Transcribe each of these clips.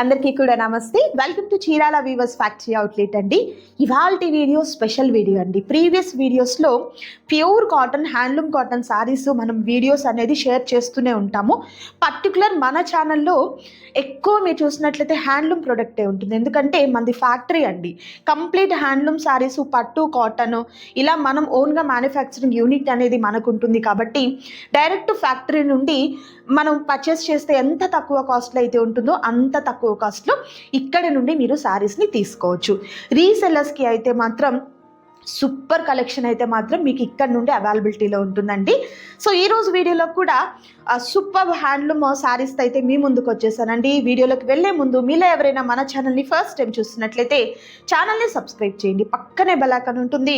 అందరికీ కూడా నమస్తే. Welcome to Chirala weavers factory outlet అండి. ఇవాల్టి వీడియో స్పెషల్ వీడియో అండి. ప్రీవియస్ వీడియోస్లో pure cotton handloom cotton saris మనం వీడియోస్ అనేది షేర్ చేస్తూనే ఉంటాము. పర్టికులర్ మన ఛానల్లో ఎక్కువ మీరు చూసినట్లయితే హ్యాండ్లూమ్ ప్రొడక్టే ఉంటుంది. ఎందుకంటే మనది ఫ్యాక్టరీ అండి. కంప్లీట్ హ్యాండ్లూమ్ శారీస్ పట్టు కాటన్ ఇలా మనం ఓన్గా మ్యానుఫ్యాక్చరింగ్ యూనిట్ అనేది మనకు ఉంటుంది కాబట్టి డైరెక్ట్ ఫ్యాక్టరీ నుండి మనం పర్చేస్ చేస్తే ఎంత తక్కువ కాస్ట్లో అయితే ఉంటుందో అంత తక్కువ కాస్ట్లో ఇక్కడ నుండి మీరు శారీస్ని తీసుకోవచ్చు. రీసెల్లర్స్కి అయితే మాత్రం సూపర్ కలెక్షన్ అయితే మాత్రం మీకు ఇక్కడ నుండి అవైలబిలిటీలో ఉంటుందండి. సో ఈరోజు వీడియోలో కూడా సూపర్ హ్యాండ్లూమ్ శారీస్ అయితే మీ ముందుకు వచ్చేసానండి. ఈ వీడియోలోకి వెళ్ళే ముందు మీలో ఎవరైనా మన ఛానల్ని ఫస్ట్ టైం చూస్తున్నట్లయితే ఛానల్ని సబ్స్క్రైబ్ చేయండి. పక్కనే బెలాకన్ ఉంటుంది.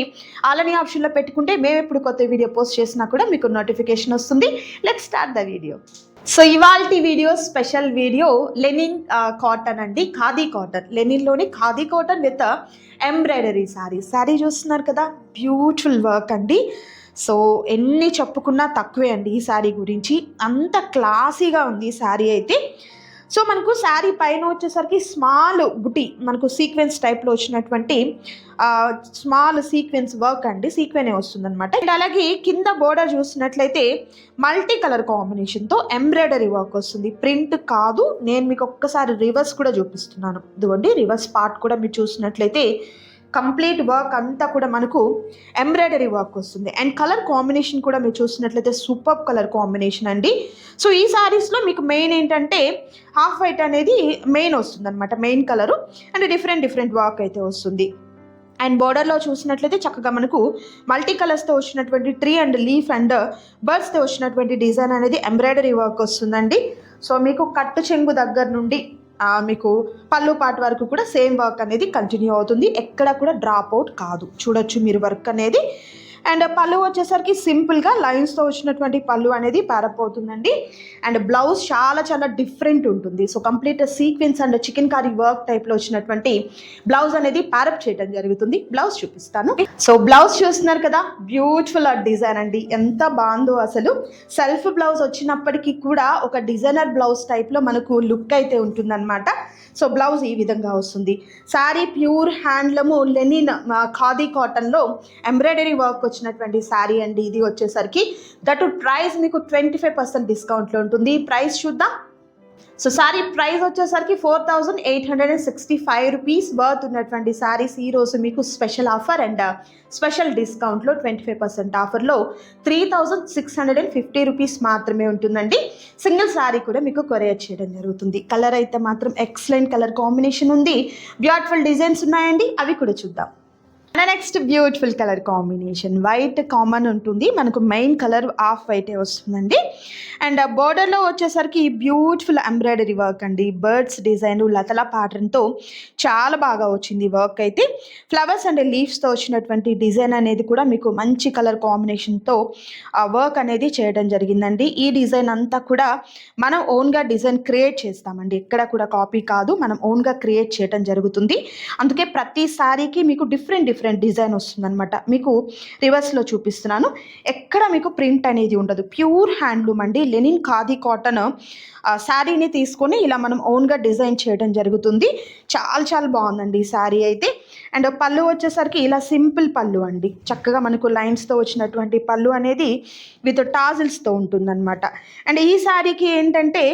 అలానే ఆప్షన్లో పెట్టుకుంటే మేము ఎప్పుడు కొత్త వీడియో పోస్ట్ చేసినా కూడా మీకు నోటిఫికేషన్ వస్తుంది. Let start the video so ఇవాళ video special video linen cotton అండి. Khadi cotton. లెనిన్లోని khadi cotton with embroidery sari. Sari చూస్తున్నారు కదా బ్యూటిఫుల్ వర్క్ అండి. సో ఎన్ని చెప్పుకున్నా తక్కువే అండి ఈ శారీ గురించి. అంత క్లాసీగా ఉంది ఈ శారీ అయితే. సో మనకు శారీ పైన వచ్చేసరికి స్మాల్ బుటి మనకు సీక్వెన్స్ టైప్లో వచ్చినటువంటి స్మాల్ సీక్వెన్స్ వర్క్ అండి. సీక్వెనే వస్తుందన్నమాట. అండ్ అలాగే కింద బోర్డర్ చూసినట్లయితే మల్టీ కలర్ కాంబినేషన్తో ఎంబ్రాయిడరీ వర్క్ వస్తుంది. ప్రింట్ కాదు నేను మీకు ఒక్కసారి రివర్స్ కూడా చూపిస్తున్నాను. ఇదిగోండి రివర్స్ పార్ట్ కూడా మీరు చూసినట్లయితే కంప్లీట్ వర్క్ అంతా కూడా మనకు ఎంబ్రాయిడరీ వర్క్ వస్తుంది. అండ్ కలర్ కాంబినేషన్ కూడా మీరు చూసినట్లయితే సూపర్ కలర్ కాంబినేషన్ అండి. సో ఈ శారీస్లో మీకు మెయిన్ ఏంటంటే హాఫ్ వైట్ అనేది మెయిన్ వస్తుంది అనమాట main colour and different different work అయితే వస్తుంది. అండ్ బోర్డర్లో చూసినట్లయితే చక్కగా మనకు మల్టీ కలర్స్తో వచ్చినటువంటి ట్రీ అండ్ లీఫ్ అండ్ బర్డ్స్తో వచ్చినటువంటి డిజైన్ అనేది ఎంబ్రాయిడరీ వర్క్ వస్తుందండి. సో మీకు కట్టు చెంగు దగ్గర నుండి మీకు పళ్ళు పాటు వరకు కూడా సేమ్ వర్క్ అనేది కంటిన్యూ అవుతుంది. ఎక్కడ కూడా డ్రాప్ అవుట్ కాదు. చూడొచ్చు మీరు వర్క్ అనేది. అండ్ పళ్ళు వచ్చేసరికి సింపుల్గా లైన్స్తో వచ్చినటువంటి పళ్ళు అనేది పారపోతుందండి. అండ్ బ్లౌజ్ చాలా చాలా డిఫరెంట్ ఉంటుంది. So complete sequins and chikankari work టైప్లో వచ్చినటువంటి బ్లౌజ్ అనేది ప్యారప్ చేయడం జరుగుతుంది. బ్లౌజ్ చూపిస్తాను. సో బ్లౌజ్ చూస్తున్నారు కదా బ్యూటిఫుల్ డిజైన్ అండి. ఎంత బాగుందో అసలు. సెల్ఫ్ బ్లౌజ్ వచ్చినప్పటికీ కూడా ఒక డిజైనర్ బ్లౌజ్ టైప్లో మనకు లుక్ అయితే ఉంటుందన్నమాట. సో బ్లౌజ్ ఈ విధంగా వస్తుంది. Sari pure handloom linen khadi కాటన్లో ఎంబ్రాయిడరీ వర్క్ వచ్చినటువంటి శారీ అండి ఇది వచ్చేసరికి. దట్ ప్రైస్ మీకు ట్వంటీ ఫైవ్ పర్సెంట్ డిస్కౌంట్లో ఉంటుంది. ప్రైస్ చూద్దాం. సో సారీ ప్రైస్ వచ్చేసరికి four thousand eight hundred and sixty five rupees worth ఉన్నటువంటి సారీస్ ఈ రోజు మీకు special offer and uh, special డిస్కౌంట్లో ట్వంటీ ఫైవ్ పర్సెంట్ ఆఫర్లో three thousand six hundred and fifty rupees మాత్రమే ఉంటుందండి. సింగిల్ సారీ కూడా మీకు కొరియర్ చేయడం జరుగుతుంది. కలర్ అయితే మాత్రం ఎక్సలెంట్ కలర్ కాంబినేషన్ ఉంది. బ్యూటిఫుల్ డిజైన్స్ ఉన్నాయండి. అవి కూడా చూద్దాం. Next beautiful colour combination white common ఉంటుంది. మనకు మెయిన్ కలర్ ఆఫ్ వైటే వస్తుందండి. అండ్ బోర్డర్లో uh, వచ్చేసరికి బ్యూటిఫుల్ ఎంబ్రాయిడరీ వర్క్ అండి. బర్డ్స్ డిజైన్ లతల ప్యాటర్న్తో చాలా బాగా వచ్చింది వర్క్ అయితే. ఫ్లవర్స్ అండ్ లీవ్స్తో వచ్చినటువంటి డిజైన్ అనేది కూడా మీకు మంచి కలర్ కాంబినేషన్తో వర్క్ అనేది చేయడం జరిగిందండి. ఈ డిజైన్ అంతా కూడా మనం ఓన్గా డిజైన్ క్రియేట్ చేస్తామండి. ఎక్కడ కూడా కాపీ కాదు. మనం ఓన్గా క్రియేట్ చేయడం జరుగుతుంది. అందుకే ప్రతి శారీకి మీకు డిఫరెంట్ డిఫరెంట్ డిజైన్ వస్తుందన్నమాట. మీకు రివర్స్లో చూపిస్తున్నాను. ఎక్కడ మీకు ప్రింట్ అనేది ఉండదు. ప్యూర్ హ్యాండ్లూమ్ అండి. లెనిన్ ఖాదీ కాటన్ శారీని తీసుకొని ఇలా మనం ఓన్గా డిజైన్ చేయడం జరుగుతుంది. చాలా చాలా బాగుందండి ఈ శారీ అయితే. అండ్ పళ్ళు వచ్చేసరికి ఇలా సింపుల్ పళ్ళు అండి. చక్కగా మనకు లైన్స్తో వచ్చినటువంటి పళ్ళు అనేది విత్ టాజిల్స్తో ఉంటుందన్నమాట. అండ్ ఈ శారీకి ఏంటంటే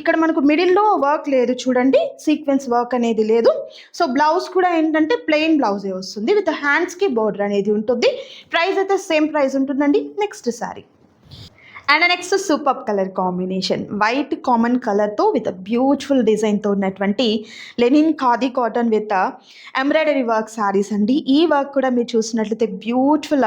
ఇక్కడ మనకు మిడిల్లో వర్క్ లేదు చూడండి సీక్వెన్స్ వర్క్ అనేది లేదు. సో బ్లౌజ్ కూడా ఏంటంటే ప్లెయిన్ బ్లౌజే వస్తుంది విత్ హ్యాండ్స్కి బోర్డర్ అనేది ఉంటుంది. ప్రైస్ అయితే సేమ్ ప్రైస్ ఉంటుందండి next sari. And next super colour combination white common కలర్తో విత్ బ్యూటిఫుల్ డిజైన్తో ఉన్నటువంటి linen khadi cotton with embroidery work saris అండి. ఈ వర్క్ కూడా మీరు చూసినట్లయితే బ్యూటిఫుల్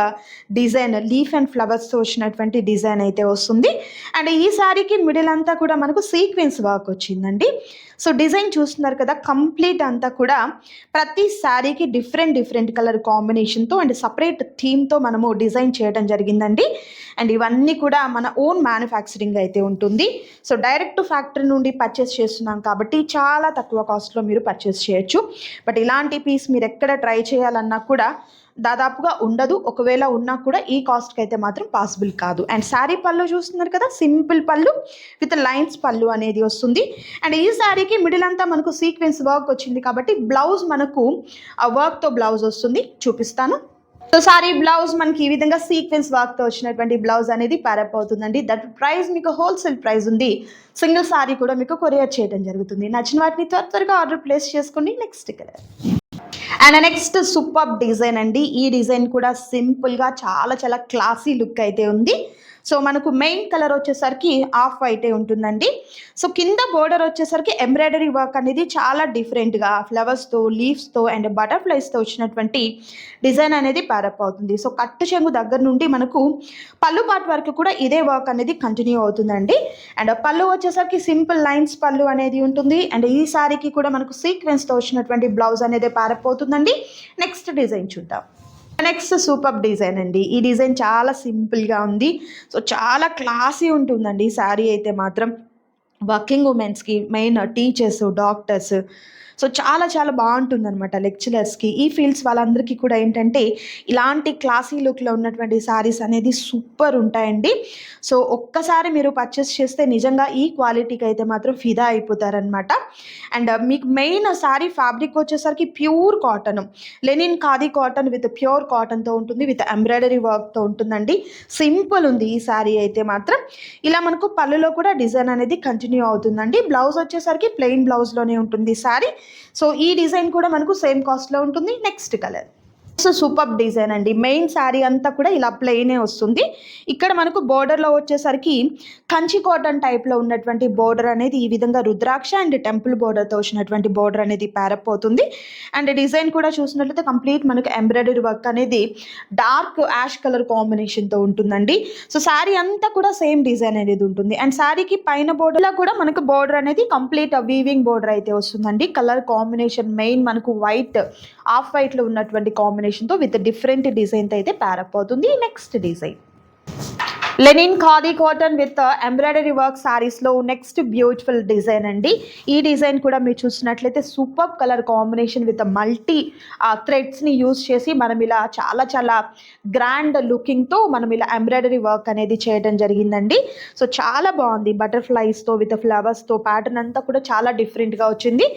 డిజైన్ లీఫ్ అండ్ ఫ్లవర్స్తో వచ్చినటువంటి డిజైన్ అయితే వస్తుంది. అండ్ ఈ శారీకి మిడిల్ అంతా కూడా మనకు సీక్వెన్స్ వర్క్ వచ్చిందండి. సో డిజైన్ చూస్తున్నారు కదా కంప్లీట్ అంతా కూడా ప్రతి శారీకి డిఫరెంట్ డిఫరెంట్ కలర్ కాంబినేషన్తో అండ్ సపరేట్ థీమ్తో మనము డిజైన్ చేయడం జరిగిందండి. అండ్ ఇవన్నీ కూడా మన ఓన్ మ్యానుఫ్యాక్చరింగ్ అయితే ఉంటుంది. సో డైరెక్ట్ ఫ్యాక్టరీ నుండి పర్చేస్ చేస్తున్నాం కాబట్టి చాలా తక్కువ కాస్ట్లో మీరు పర్చేస్ చేయొచ్చు. బట్ ఇలాంటి పీస్ మీరు ఎక్కడ ట్రై చేయాలన్నా కూడా దాదాపుగా ఉండదు. ఒకవేళ ఉన్నా కూడా ఈ కాస్ట్కి అయితే మాత్రం పాసిబుల్ కాదు. అండ్ శారీ పళ్ళు చూస్తున్నారు కదా సింపుల్ పళ్ళు విత్ లైన్స్ పళ్ళు అనేది వస్తుంది. అండ్ ఈ శారీకి మిడిల్ అంతా మనకు సీక్వెన్స్ వర్క్ వచ్చింది కాబట్టి బ్లౌజ్ మనకు ఆ వర్క్తో బ్లౌజ్ వస్తుంది. చూపిస్తాను. సో సారీ బ్లౌజ్ మనకి ఈ విధంగా సీక్వెన్స్ వర్క్తో వచ్చినటువంటి బ్లౌజ్ అనేది ప్యారప్ అవుతుందండి దట్ ప్రైస్ మీకు హోల్సేల్ ప్రైస్ ఉంది. సింగిల్ సారీ కూడా మీకు కొరియర్ చేయడం జరుగుతుంది. నచ్చిన వాటిని త్వర త్వరగా ఆర్డర్ ప్లేస్ చేసుకోండి. Next colour and next super design అండి. ఈ డిజైన్ కూడా సింపుల్గా చాలా చాలా క్లాసీ లుక్ అయితే ఉంది. సో మనకు మెయిన్ కలర్ వచ్చేసరికి ఆఫ్ వైటే ఉంటుందండి. సో కింద బోర్డర్ వచ్చేసరికి ఎంబ్రాయిడరీ వర్క్ అనేది చాలా డిఫరెంట్గా ఫ్లవర్స్తో లీవ్స్తో అండ్ బటర్ఫ్లైస్తో వచ్చినటువంటి డిజైన్ అనేది ప్యారప్ అవుతుంది. సో కట్టు చెంగు దగ్గర నుండి మనకు పళ్ళు పార్ట్ వరకు కూడా ఇదే వర్క్ అనేది కంటిన్యూ అవుతుందండి. అండ్ పళ్ళు వచ్చేసరికి సింపుల్ లైన్స్ పళ్ళు అనేది ఉంటుంది. అండ్ ఈ సారీకి కూడా మనకు సీక్వెన్స్తో వచ్చినటువంటి బ్లౌజ్ అనేది ప్యారప్ అవుతుందండి. నెక్స్ట్ డిజైన్ చూద్దాం. నెక్స్ట్ సూపర్ డిజైన్ అండి. ఈ డిజైన్ చాలా సింపుల్గా ఉంది. సో చాలా క్లాసీ ఉంటుందండి శారీ అయితే మాత్రం. వర్కింగ్ ఉమెన్స్కి మెయిన్ టీచర్స్ డాక్టర్స్ సో చాలా చాలా బాగుంటుంది అనమాట లెక్చరర్స్కి ఈ ఫీల్డ్స్ వాళ్ళందరికీ కూడా ఏంటంటే ఇలాంటి క్లాసీ లుక్లో ఉన్నటువంటి శారీస్ అనేది సూపర్ ఉంటాయండి. సో ఒక్కసారి మీరు పర్చేస్ చేస్తే నిజంగా ఈ క్వాలిటీకి అయితే మాత్రం ఫిదా అయిపోతారనమాట అండ్ మీకు మెయిన్ శారీ ఫ్యాబ్రిక్ వచ్చేసరికి pure cotton linen khadi cotton with pure కాటన్తో ఉంటుంది విత్ ఎంబ్రాయిడరీ వర్క్తో ఉంటుందండి. సింపుల్ ఉంది ఈ శారీ అయితే మాత్రం. ఇలా మనకు పళ్ళులో కూడా డిజైన్ అనేది కంటిన్యూ అవుతుందండి. బ్లౌజ్ వచ్చేసరికి ప్లెయిన్ బ్లౌజ్లోనే ఉంటుంది శారీ సో ఈ డిజైన్ కూడా మనకు సేమ్ కాస్ట్లో ఉంటుంది. Next colour. So super design అండి. మెయిన్ శారీ అంతా కూడా ఇలా ప్లెయినే వస్తుంది. ఇక్కడ మనకు బోర్డర్లో వచ్చేసరికి కంచి కాటన్ టైప్లో ఉన్నటువంటి బోర్డర్ అనేది ఈ విధంగా రుద్రాక్ష అండ్ టెంపుల్ బోర్డర్తో వచ్చినటువంటి బోర్డర్ అనేది ప్యారప్ అవుతుంది అండ్ డిజైన్ కూడా చూసినట్లయితే కంప్లీట్ మనకు ఎంబ్రాయిడరీ వర్క్ అనేది డార్క్ యాష్ కలర్ కాంబినేషన్తో ఉంటుందండి. సో శారీ అంతా కూడా సేమ్ డిజైన్ అనేది ఉంటుంది. అండ్ శారీకి పైన బోర్డర్లో కూడా మనకు బోర్డర్ అనేది కంప్లీట్ వీవింగ్ బోర్డర్ అయితే వస్తుందండి. కలర్ కాంబినేషన్ మెయిన్ మనకు వైట్ ఆఫ్ వైట్లో ఉన్నటువంటి కాంబినేషన్ కాంబినేషన్తో విత్ డిఫరెంట్ డిజైన్తో అయితే ప్యారప్ అవుతుంది. Next design linen khadi cotton with embroidery work శారీస్లో నెక్స్ట్ బ్యూటిఫుల్ డిజైన్ అండి. ఈ డిజైన్ కూడా మీరు చూసినట్లయితే super colour combination with multi థ్రెడ్స్ని use చేసి మనం ఇలా చాలా చాలా గ్రాండ్ లుకింగ్తో మనం ఇలా ఎంబ్రాయిడరీ వర్క్ అనేది చేయడం జరిగిందండి. సో చాలా బాగుంది. బటర్ఫ్లైస్తో విత్ ఫ్లవర్స్తో ప్యాటర్న్ అంతా కూడా చాలా డిఫరెంట్గా వచ్చింది.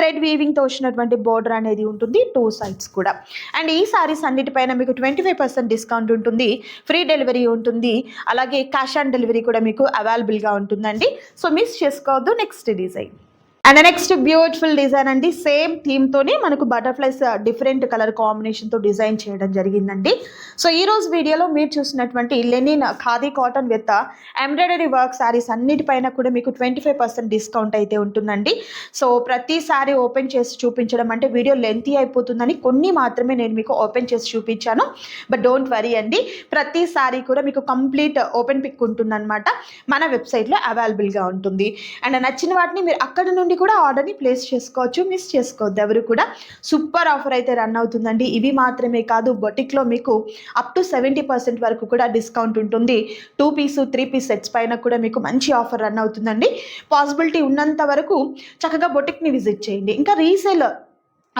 థ్రెడ్ వీవింగ్తో వచ్చినటువంటి బోర్డర్ అనేది ఉంటుంది టూ సైడ్స్ కూడా. అండ్ ఈ సారీస్ అన్నిటిపైన మీకు ట్వంటీ ఫైవ్ పర్సెంట్ డిస్కౌంట్ ఉంటుంది. ఫ్రీ డెలివరీ ఉంటుంది. అలాగే క్యాష్ ఆన్ డెలివరీ కూడా మీకు అవైలబుల్గా ఉంటుందండి. సో మిస్ చేసుకోవద్దు. Next design and next beautiful design అండి సేమ్ థీమ్తోనే మనకు బటర్ఫ్లైస్ డిఫరెంట్ కలర్ కాంబినేషన్తో డిజైన్ చేయడం జరిగిందండి. సో ఈ రోజు వీడియోలో మీరు చూసినటువంటి linen uh, khadi cotton with embroidery work saris అన్నిటిపైన కూడా మీకు ట్వంటీ ఫైవ్ పర్సెంట్ డిస్కౌంట్ అయితే ఉంటుందండి. సో ప్రతి శారీ ఓపెన్ చేసి చూపించడం అంటే వీడియో లెంతీ అయిపోతుందని కొన్ని మాత్రమే నేను మీకు ఓపెన్ చేసి చూపించాను. బట్ డోంట్ వరీ అండి ప్రతి శారీ కూడా మీకు కంప్లీట్ ఓపెన్ పిక్ ఉంటుందన్నమాట. మన వెబ్సైట్లో అవైలబుల్గా ఉంటుంది. అండ్ నచ్చిన వాటిని మీరు అక్కడ నుండి కూడా ఆర్డర్ని ప్లేస్ చేసుకోవచ్చు మిస్ చేసుకోవద్దు. ఎవరు కూడా సూపర్ ఆఫర్ అయితే రన్ అవుతుందండి. ఇవి మాత్రమే కాదు బొటిక్లో మీకు అప్ టు సెవెంటీ పర్సెంట్ వరకు కూడా డిస్కౌంట్ ఉంటుంది. Two piece three piece sets పైన కూడా మీకు మంచి ఆఫర్ రన్ అవుతుందండి. పాసిబిలిటీ ఉన్నంత వరకు చక్కగా బొటిక్ని విజిట్ చేయండి. ఇంకా రీసేల్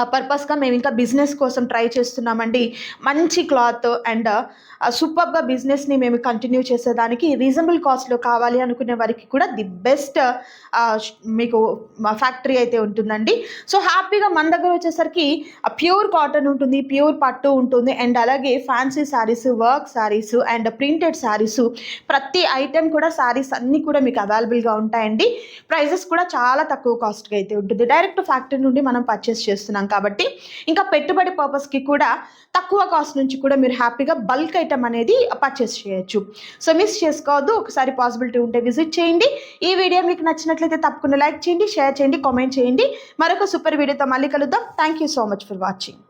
ఆ పర్పస్గా మేము ఇంకా బిజినెస్ కోసం ట్రై చేస్తున్నామండి. మంచి క్లాత్ అండ్ సూపర్గా బిజినెస్ని మేము కంటిన్యూ చేసేదానికి రీజనబుల్ కాస్ట్లో కావాలి అనుకునే వారికి కూడా ది బెస్ట్ మీకు ఫ్యాక్టరీ అయితే ఉంటుందండి. సో హ్యాపీగా మన దగ్గర వచ్చేసరికి ప్యూర్ కాటన్ ఉంటుంది ప్యూర్ పట్టు ఉంటుంది అండ్ అలాగే fancy saris work saris and printed saris ప్రతి ఐటెం కూడా శారీస్ అన్నీ కూడా మీకు అవైలబుల్గా ఉంటాయండి. ప్రైజెస్ కూడా చాలా తక్కువ కాస్ట్గా అయితే ఉంటుంది. డైరెక్ట్ ఫ్యాక్టరీ నుండి మనం పర్చేస్ చేస్తున్నాం చేస్తున్నాం కాబట్టి ఇంకా పెట్టుబడి పర్పస్కి కూడా తక్కువ కాస్ట్ నుంచి కూడా మీరు హ్యాపీగా బల్క్ ఐటమ్ అనేది పర్చేస్ చేయొచ్చు. సో మిస్ చేసుకోవద్దు. ఒకసారి పాసిబిలిటీ ఉంటే విజిట్ చేయండి. ఈ వీడియో మీకు నచ్చినట్లయితే తప్పకుండా లైక్ చేయండి షేర్ చేయండి కామెంట్ చేయండి. మరొక సూపర్ వీడియోతో మళ్ళీ కలుద్దాం. Thank you so much for watching